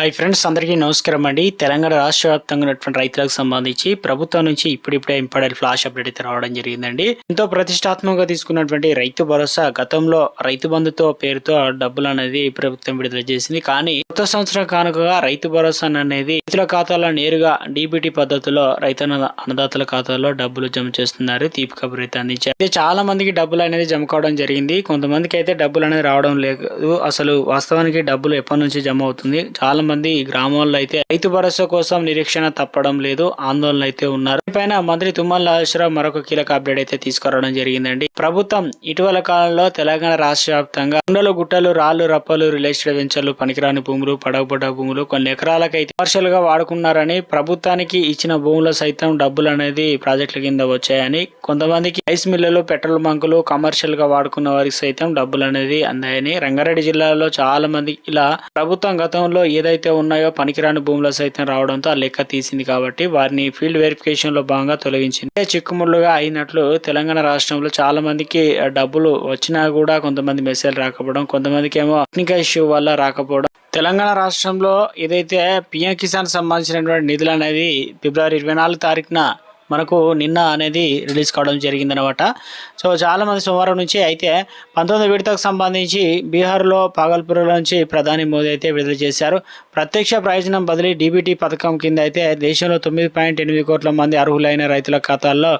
Hi friends అందరికీ నమస్కారం అండి. తెలంగాణ రాష్ట్ర వ్యాప్తంగా ఉన్నటువంటి రైతులకు సంబంధించి ప్రభుత్వం నుంచి ఇప్పుడిప్పుడే ఇంపార్టెంట్ ఫ్లాష్ అప్డేట్ అయితే రావడం జరిగిందండి. ఎంతో ప్రతిష్టాత్మకంగా తీసుకున్నటువంటి రైతు భరోసా గతంలో రైతు బంధుతో పేరుతో డబ్బులు అనేది ప్రభుత్వం విడుదల చేసింది. కానీ కొత్త సంవత్సరం కానుకగా రైతు భరోసా అనేది రైతుల ఖాతాలో నేరుగా డీబీటీ పద్ధతిలో రైతు అన్నదాతల ఖాతాలో డబ్బులు జమ చేస్తున్నారు. తీపి కబురు అయితే అందించారు. అయితే చాలా మందికి డబ్బులు అనేది జమ కావడం జరిగింది. కొంతమందికి అయితే డబ్బులు అనేది రావడం లేదు. అసలు వాస్తవానికి డబ్బులు ఎప్పటి నుంచి జమ అవుతుంది? చాలా మంది గ్రామాల్లో అయితే రైతు భరోసా కోసం నిరీక్షణ తప్పడం లేదు ఆందోళన అయితే ఉన్నారు. పైన మంత్రి తుమ్మల నాగేశ్వరరావు మరొక కీలక అప్డేట్ అయితే తీసుకురావడం జరిగిందండి. ప్రభుత్వం ఇటీవల కాలంలో తెలంగాణ రాష్ట్ర వ్యాప్తంగా కొండలు గుట్టలు రాళ్ళు రప్పలు రిలేటెడ్ వెంచర్లు పనికిరాని భూములు పడవపడ్డ భూములు కొన్ని ఎకరాలకైతే కమర్షియల్గా వాడుకున్నారని ప్రభుత్వానికి ఇచ్చిన భూముల సైతం డబ్బులు అనేది ప్రాజెక్టుల కింద వచ్చాయని కొంతమందికి రైస్ మిల్లులు పెట్రోల్ బంకులు కమర్షియల్గా వాడుకున్న వారికి సైతం డబ్బులు అనేది అందాయని రంగారెడ్డి జిల్లాలో చాలా మంది ఇలా ప్రభుత్వం గతంలో ఏదైతే ఉన్నాయో పనికిరాని భూముల సైతం రావడంతో ఆ లెక్క తీసింది కాబట్టి వారిని ఫీల్డ్ వెరిఫికేషన్లో భాగంగా తొలగించింది. చిక్కుముళ్ళుగా అయినట్లు తెలంగాణ రాష్ట్రంలో చాలా మందికి డబ్బులు వచ్చినా కూడా కొంతమంది మెసేజ్ రాకపోవడం కొంతమందికి ఏమో టెక్నికల్ ఇష్యూ వల్ల రాకపోవడం. తెలంగాణ రాష్ట్రంలో ఏదైతే పిఎం కిసాన్ సంబంధించినటువంటి నిధులు అనేది ఫిబ్రవరి ఇరవై నాలుగు తారీఖున మనకు నిన్న అనేది రిలీజ్ కావడం జరిగిందనమాట సో చాలామంది సోమవారం నుంచి అయితే పంతొమ్మిది విడతకు సంబంధించి బీహార్లో పాగల్పూర్ నుంచి ప్రధాని మోదీ అయితే విడుదల చేశారు. ప్రత్యక్ష ప్రయోజనం బదిలీ డీబీటీ పథకం కింద అయితే దేశంలో తొమ్మిది పాయింట్ ఎనిమిది కోట్ల మంది అర్హులైన రైతుల ఖాతాల్లో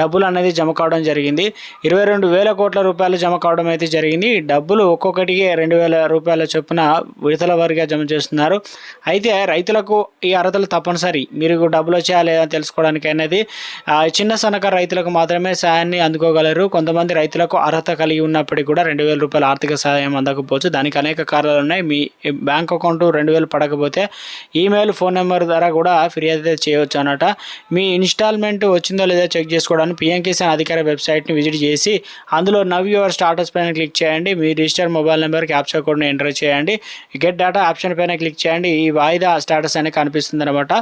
డబ్బులు అనేది జమ కావడం జరిగింది. ఇరవై రెండు వేల కోట్ల రూపాయలు జమ కావడం అయితే జరిగింది. డబ్బులు ఒక్కొక్కటికి రెండు వేల రూపాయల చొప్పున విడతల వారిగా జమ చేస్తున్నారు. అయితే రైతులకు ఈ అర్హతలు తప్పనిసరి. మీరు డబ్బులు వచ్చాయా లేదా తెలుసుకోవడానికి అనేది చిన్న సన్నకారు రైతులకు మాత్రమే సాయాన్ని అందుకోగలరు. కొంతమంది రైతులకు అర్హత కలిగి ఉన్నప్పటికీ కూడా రెండు వేల రూపాయల ఆర్థిక సహాయం అందకపోవచ్చు. దానికి అనేక కారణాలు ఉన్నాయి. మీ బ్యాంక్ అకౌంట్ రెండు వేలు పడకపోతే ఈమెయిల్ ఫోన్ నెంబర్ ద్వారా కూడా ఫిర్యాదు అయితే చేయవచ్చు అన్నట మీ ఇన్స్టాల్మెంట్ వచ్చిందో లేదో చెక్ చేసుకోవడానికి పిఎం కిసాన్ అధికార వెబ్సైట్ని విజిట్ చేసి అందులో నవ్ యువర్ స్టాటస్ పైన క్లిక్ చేయండి. మీ రిజిస్టర్ మొబైల్ నెంబర్ క్యాప్చర్ కోడ్ని ఎంటర్ చేయండి. గెట్ డేటా ఆప్షన్ పైన క్లిక్ చేయండి. ఈ వాయిదా స్టాటస్ అనేది కనిపిస్తుంది అనమాట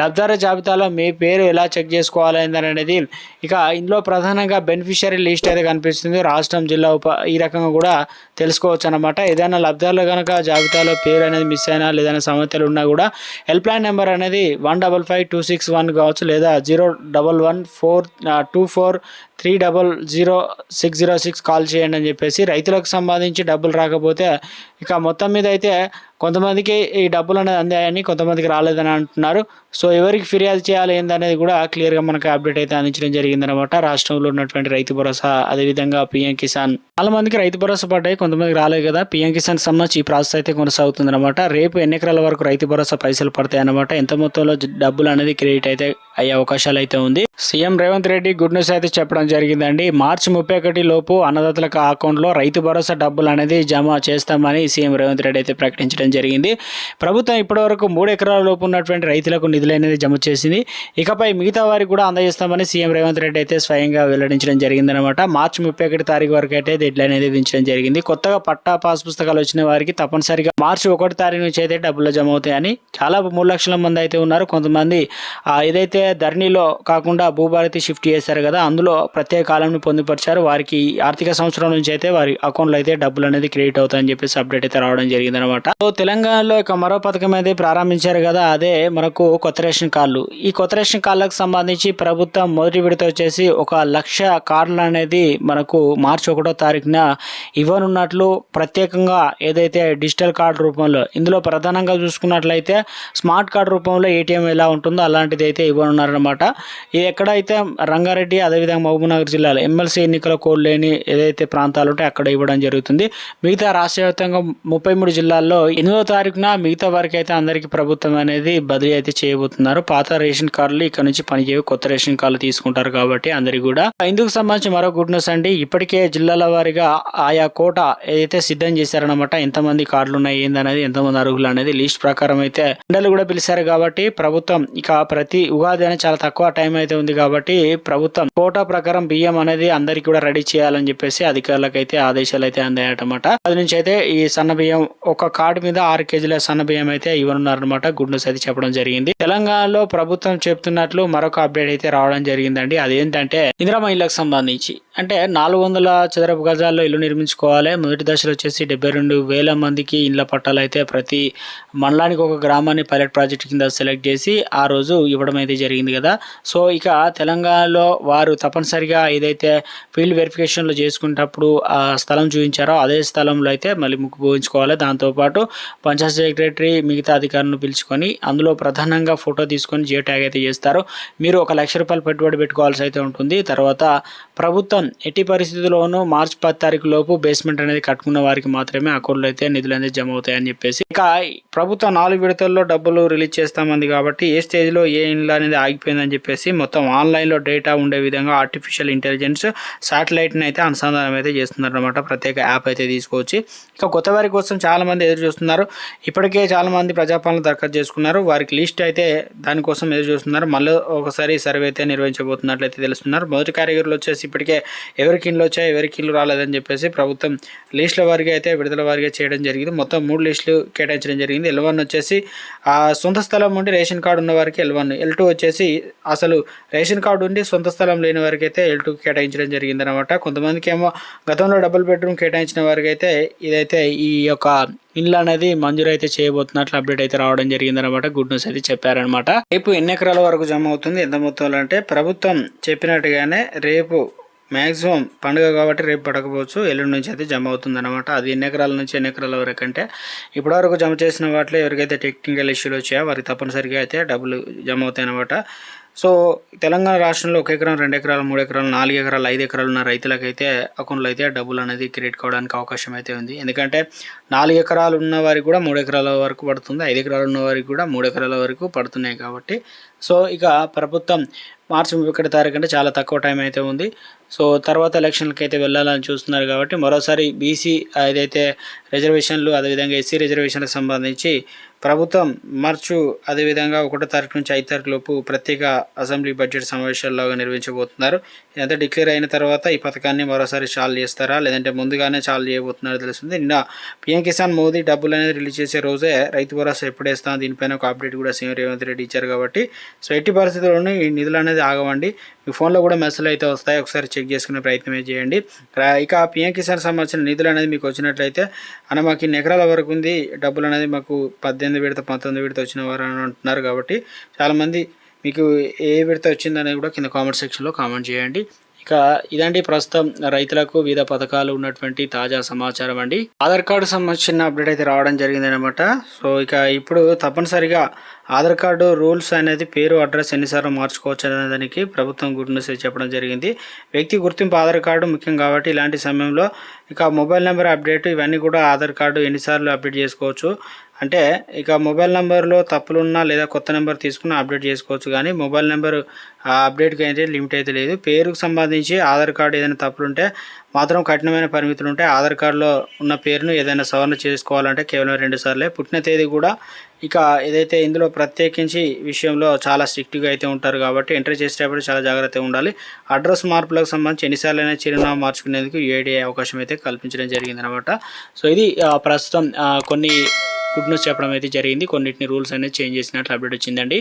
లబ్ధార జాబితాలో మీ పేరు ఎలా చెక్ చేసుకోవాలి? అనేది ఇక ఇందులో ప్రధానంగా బెనిఫిషియరీ లిస్ట్ అయితే కనిపిస్తుంది. రాష్ట్రం జిల్లా ఉప ఈ రకంగా కూడా తెలుసుకోవచ్చు అనమాట ఏదైనా లబ్ధాలు కనుక జాబితాలో పేరు అనేది మిస్ అయినా లేదైనా సమస్యలు ఉన్నా కూడా హెల్ప్ లైన్ నెంబర్ అనేది one double five two six one కావచ్చు లేదా zero double one four two four three double zero six zero six call చేయండి అని చెప్పేసి రైతులకు సంబంధించి డబ్బులు రాకపోతే ఇక మొత్తం మీద అయితే కొంతమందికి ఈ డబ్బులు అనేది అందాయని కొంతమందికి రాలేదని అంటున్నారు. సో ఎవరికి ఫిర్యాదు చేయాలి ఏందనేది కూడా క్లియర్గా మనకు అప్డేట్ అయితే అందించడం జరిగిందనమాట రాష్ట్రంలో ఉన్నటువంటి రైతు భరోసా అదేవిధంగా పిఎం కిసాన్. చాలా మందికి రైతు భరోసా పడ్డాయి కొంతమందికి రాలేదు కదా. పిఎం కిసాన్ సంబంధించి ఈ ప్రాసెస్ అయితే కొనసాగుతుంది అనమాట రేపు ఎన్ని ఎకరాల వరకు రైతు భరోసా పైసలు పడతాయి అనమాట ఎంత మొత్తంలో డబ్బులు అనేది క్రెడిట్ అయితే అయ్యే అవకాశాలు అయితే ఉంది. CM Revanth Reddy good news అయితే చెప్పడం జరిగిందండి. మార్చి ముప్పై ఒకటి లోపు అన్నదాతల అకౌంట్లో రైతు భరోసా డబ్బులు అనేది జమ చేస్తామని సీఎం రేవంత్ రెడ్డి అయితే ప్రకటించడం జరిగింది. ప్రభుత్వం ఇప్పటివరకు మూడు ఎకరాల లోపు ఉన్నటువంటి రైతులకు నిధులు అనేది జమ చేసింది. ఇకపై మిగతా వారికి కూడా అందజేస్తామని సీఎం రేవంత్ రెడ్డి అయితే స్వయంగా వెల్లడించడం జరిగిందనమాట మార్చి ముప్పై ఒకటి తారీఖు వరకు అయితే డెడ్ లైన్ అనేది విధించడం జరిగింది. కొత్తగా పట్టా పాస్ పుస్తకాలు వచ్చిన వారికి తప్పనిసరిగా మార్చి ఒకటి తారీఖు నుంచి అయితే డబ్బులు జమ అవుతాయని చాలా మూడు లక్షల మంది అయితే ఉన్నారు. కొంతమంది ఏదైతే ధరణిలో కాకుండా భూభారతి షిఫ్ట్ చేశారు కదా అందులో ప్రత్యేక కాలంని పొందుపరిచారు. వారికి ఈ ఆర్థిక సంవత్సరం నుంచి అయితే వారి అకౌంట్లో అయితే డబ్బులు అనేది క్రెడిట్ అవుతాయని చెప్పేసి అప్డేట్ అయితే రావడం జరిగింది అనమాట సో తెలంగాణలో ఇక మరో పథకం అయితే ప్రారంభించారు కదా అదే మనకు కొత్త రేషన్ కార్డులు. ఈ కొత్త రేషన్ కార్డులకు సంబంధించి ప్రభుత్వం మొదటి విడత వచ్చేసి ఒక లక్ష కార్డులు అనేది మనకు మార్చి ఒకటో తారీఖున ఇవ్వనున్నట్లు ప్రత్యేకంగా ఏదైతే డిజిటల్ కార్డు రూపంలో ఇందులో ప్రధానంగా చూసుకున్నట్లయితే స్మార్ట్ కార్డు రూపంలో ఏటీఎం ఎలా ఉంటుందో అలాంటిది అయితే ఇవ్వనున్నారనమాట ఇది ఎక్కడైతే రంగారెడ్డి అదేవిధంగా మహబూబ్నగర్ జిల్లాలో ఎమ్మెల్సీ ఎన్నికల కోడ్ లేని ఏదైతే ప్రాంతాలు ఉంటే అక్కడ ఇవ్వడం జరుగుతుంది. మిగతా రాష్ట్ర వ్యాప్తంగా ముప్పై మూడు జిల్లాల్లో ఎనిమిదో తారీఖున మిగతా వారికి అయితే అందరికీ ప్రభుత్వం అనేది బదిలీ అయితే చేయబోతున్నారు. పాత రేషన్ కార్డులు ఇక్కడ నుంచి పనిచేయవు. కొత్త రేషన్ కార్డులు తీసుకుంటారు కాబట్టి అందరికి కూడా. ఇందుకు సంబంధించి మరో గుడ్ న్యూస్ అండి. ఇప్పటికే జిల్లాల వారిగా ఆయా కోట ఏదైతే సిద్ధం చేశారనమాట ఎంతమంది కార్డులు ఉన్నాయి ఏందనేది ఎంతమంది అర్హులు అనేది లిస్ట్ ప్రకారం అయితే ఎండలు కూడా పిలిచారు కాబట్టి ప్రభుత్వం ఇక ప్రతి ఉగాది అనేది చాలా తక్కువ టైం అయితే ఉంది కాబట్టి ప్రభుత్వం కోటా ప్రకారం ప్రకారం బియ్యం అనేది అందరికి కూడా రెడీ చేయాలని చెప్పేసి అధికారులకు అయితే ఆదేశాలు అయితే అందాయటమాట. అది నుంచి అయితే ఈ సన్న బియ్యం ఒక కార్డు మీద ఆరు కేజీల సన్న బియ్యం అయితే ఇవ్వనున్నారనమాట గుడ్ న్యూస్ అయితే చెప్పడం జరిగింది. తెలంగాణలో ప్రభుత్వం చెప్తున్నట్లు మరొక అప్డేట్ అయితే రావడం జరిగిందండి. అదేంటంటే ఇందిరమ్మ ఇళ్ళకు సంబంధించి అంటే నాలుగు వందల చదరపు గజాల్లో ఇల్లు నిర్మించుకోవాలి. మొదటి దశలో వచ్చేసి డెబ్బై రెండు వేల మందికి ఇళ్ళ పట్టాలు అయితే ప్రతి మండలానికి ఒక గ్రామాన్ని పైలట్ ప్రాజెక్ట్ కింద సెలెక్ట్ చేసి ఆ రోజు ఇవ్వడం అయితే జరిగింది కదా. సో ఇక తెలంగాణలో వారు తప్పనిసరి తప్పనిసరిగా ఏదైతే ఫీల్డ్ వెరిఫికేషన్లు చేసుకునేటప్పుడు ఆ స్థలం చూపించారో అదే స్థలంలో అయితే మళ్ళీ ముక్కు పోయించుకోవాలి. దాంతోపాటు పంచాయత్ సెక్రటరీ మిగతా అధికారులను పిలుచుకొని అందులో ప్రధానంగా ఫోటో తీసుకొని జియో ట్యాగ్ అయితే చేస్తారు. మీరు ఒక లక్ష రూపాయలు పెట్టుబడి పెట్టుకోవాల్సి అయితే ఉంటుంది. తర్వాత ప్రభుత్వం ఎట్టి పరిస్థితుల్లోనూ మార్చి పది తారీఖు లోపు బేస్మెంట్ అనేది కట్టుకున్న వారికి మాత్రమే అకౌంట్లో అయితే నిధులు అనేది జమ అవుతాయని చెప్పేసి. ఇక ప్రభుత్వం నాలుగు విడతల్లో డబ్బులు రిలీజ్ చేస్తామంది కాబట్టి ఏ స్టేజ్లో ఏ ఇండ్లు అనేది ఆగిపోయిందని చెప్పేసి మొత్తం ఆన్లైన్లో డేటా ఉండే విధంగా ఆర్టిఫిషియల్ ఇంటెలిజెన్స్ శాటిలైట్ని అయితే అనుసంధానం అయితే చేస్తున్నారనమాట ప్రత్యేక యాప్ అయితే తీసుకొచ్చి ఇక కొత్త వారి కోసం చాలామంది ఎదురు చూస్తున్నారు. ఇప్పటికే చాలామంది ప్రజాపాలన దరఖాస్తు చేసుకున్నారు. వారికి లిస్ట్ అయితే దానికోసం ఎదురు చూస్తున్నారు. మళ్ళీ ఒకసారి సర్వే అయితే నిర్వహించబోతున్నట్లయితే తెలుస్తున్నారు. మొదటి కేటగిరీలో వచ్చేసి ఇప్పటికే ఎవరికి ఇల్లు వచ్చాయి ఎవరికి ఇల్లు రాలేదని చెప్పేసి ప్రభుత్వం లిస్టుల వారిగా అయితే విడుదల వారిగా చేయడం జరిగింది. మొత్తం మూడు లిస్టులు కేటాయించడం జరిగింది. ఎల్ వన్ వచ్చేసి ఆ సొంత స్థలం ఉండి రేషన్ కార్డు ఉన్న వారికి ఎల్ వన్ ఎల్ టూ వచ్చేసి అసలు రేషన్ కార్డు ఉండి సొంత స్థలం లేని వారికి అయితే ఎల్ టూ కేటాయించడం జరిగింది అనమాట కొంతమందికి ఏమో గతంలో డబుల్ బెడ్రూమ్ కేటాయించిన వారికి అయితే ఇదైతే ఈ యొక్క ఇండ్లు అనేది మంజూరు అయితే చేయబోతున్నట్లు అప్డేట్ అయితే రావడం జరిగింది అనమాట గుడ్ న్యూస్ అయితే చెప్పారనమాట రేపు ఎన్ని ఎకరాల వరకు జమ అవుతుంది? ఎంత మొత్తంలో అంటే ప్రభుత్వం చెప్పినట్టుగానే రేపు మ్యాక్సిమం పండుగ కాబట్టి రేపు పడకపోవచ్చు. ఎల్లుండి నుంచి అయితే జమ అవుతుంది అనమాట అది ఎన్ని ఎకరాల నుంచి ఎన్ని ఎకరాల వరకు అంటే ఇప్పటివరకు జమ చేసిన వాటిలో ఎవరికైతే టెక్నికల్ ఇష్యూలు వచ్చాయో వారికి తప్పనిసరిగా అయితే డబ్బులు జమ అవుతాయి అనమాట సో తెలంగాణ రాష్ట్రంలో ఒక ఎకరం రెండు ఎకరాలు మూడు ఎకరాలు నాలుగు ఎకరాలు ఐదు ఎకరాలు ఉన్న రైతులకైతే అకౌంట్లో అయితే డబ్బులు అనేది క్రియేట్ కావడానికి అవకాశం అయితే ఉంది. ఎందుకంటే నాలుగు ఎకరాలు ఉన్న వారికి కూడా మూడు ఎకరాల వరకు పడుతుంది ఐదు ఎకరాలు ఉన్న వారికి కూడా మూడు ఎకరాల వరకు పడుతున్నాయి కాబట్టి. సో ఇక ప్రభుత్వం మార్చి ముప్పై ఒకటి తారీఖు అంటే చాలా తక్కువ టైం అయితే ఉంది. సో తర్వాత ఎలక్షన్లకి అయితే వెళ్ళాలని చూస్తున్నారు కాబట్టి మరోసారి బీసీ ఏదైతే రిజర్వేషన్లు అదేవిధంగా ఎస్సీ రిజర్వేషన్లకు సంబంధించి ప్రభుత్వం మార్చు అదేవిధంగా ఒకటో తారీఖు నుంచి ఐదు తారీఖు లోపు ప్రత్యేక అసెంబ్లీ బడ్జెట్ సమావేశాల్లోగా నిర్వహించబోతున్నారు. ఇదంతా డిక్లేర్ అయిన తర్వాత ఈ పథకాన్ని మరోసారి చాలు చేస్తారా? లేదంటే ముందుగానే చాలు చేయబోతున్నారో తెలుస్తుంది. నిన్న పీఎం కిసాన్ మోదీ డబ్బులు అనేది రిలీజ్ చేసే రోజే రైతు భరోసా ఎప్పుడు దీనిపైన ఒక అప్డేట్ కూడా సీఎం రేవంత్ రెడ్డి ఇచ్చారు కాబట్టి సో ఎట్టి పరిస్థితుల్లోనూ ఈ నిధులు అనేది ఆగవండి. మీ ఫోన్లో కూడా మెసేజ్ అయితే వస్తాయి. ఒకసారి చెక్ చేసుకునే ప్రయత్నమే చేయండి. ఇక పీఎం కిసాన్ సంబంధించిన నిధులు అనేది మీకు వచ్చినట్లయితే అన్న మాకు ఇన్ని ఎకరాల వరకు ఉంది. డబ్బులు అనేది మాకు పద్దెనిమిది విడత పంతొమ్మిది విడత వచ్చిన వారు అని అంటున్నారు కాబట్టి చాలామంది మీకు ఏ విడత వచ్చిందనేది కూడా కింద కామెంట్ సెక్షన్లో కామెంట్ చేయండి. ఇక ఇదండి ప్రస్తుతం రైతులకు వివిధ పథకాలు ఉన్నటువంటి తాజా సమాచారం అండి. ఆధార్ కార్డు సంబంధించిన అప్డేట్ అయితే రావడం జరిగింది అనమాట సో ఇక ఇప్పుడు తప్పనిసరిగా ఆధార్ కార్డు రూల్స్ అనేది పేరు అడ్రస్ ఎన్నిసార్లు మార్చుకోవచ్చు అనే దానికి ప్రభుత్వం గుడ్ న్యూస్ చెప్పడం జరిగింది. వ్యక్తి గుర్తింపు ఆధార్ కార్డు ముఖ్యం కాబట్టి ఇలాంటి సమయంలో ఇక మొబైల్ నెంబర్ అప్డేట్ ఇవన్నీ కూడా ఆధార్ కార్డు ఎన్నిసార్లు అప్డేట్ చేసుకోవచ్చు. అంటే ఇక మొబైల్ నెంబర్లో తప్పులున్నా లేదా కొత్త నెంబర్ తీసుకున్న అప్డేట్ చేసుకోవచ్చు. కానీ మొబైల్ నెంబర్ అప్డేట్కి అయితే లిమిట్ అయితే లేదు. పేరుకు సంబంధించి ఆధార్ కార్డు ఏదైనా తప్పులుంటే మాత్రం కఠినమైన పరిమితులు ఉంటాయి ఆధార్ కార్డులో ఉన్న పేరును ఏదైనా సవరణ చేసుకోవాలంటే కేవలం రెండు సార్లే. పుట్టిన తేదీ కూడా ఇక ఏదైతే ఇందులో ప్రత్యేకించి విషయంలో చాలా స్ట్రిక్ట్గా అయితే ఉంటారు కాబట్టి ఎంటర్ చేసేటప్పుడు చాలా జాగ్రత్తగా ఉండాలి. అడ్రస్ మార్పులకు సంబంధించి ఎన్నిసార్లు అయినా చిరునామా మార్చుకునేందుకు ఏడీ అవకాశం అయితే కల్పించడం జరిగింది అనమాట సో ఇది ప్రస్తుతం కొన్ని గుడ్ న్యూస్ చెప్పడం అయితే జరిగింది. కొన్నిటిని రూల్స్ అనేది చేంజ్ చేసినట్లు అప్డేట్ వచ్చిందండి.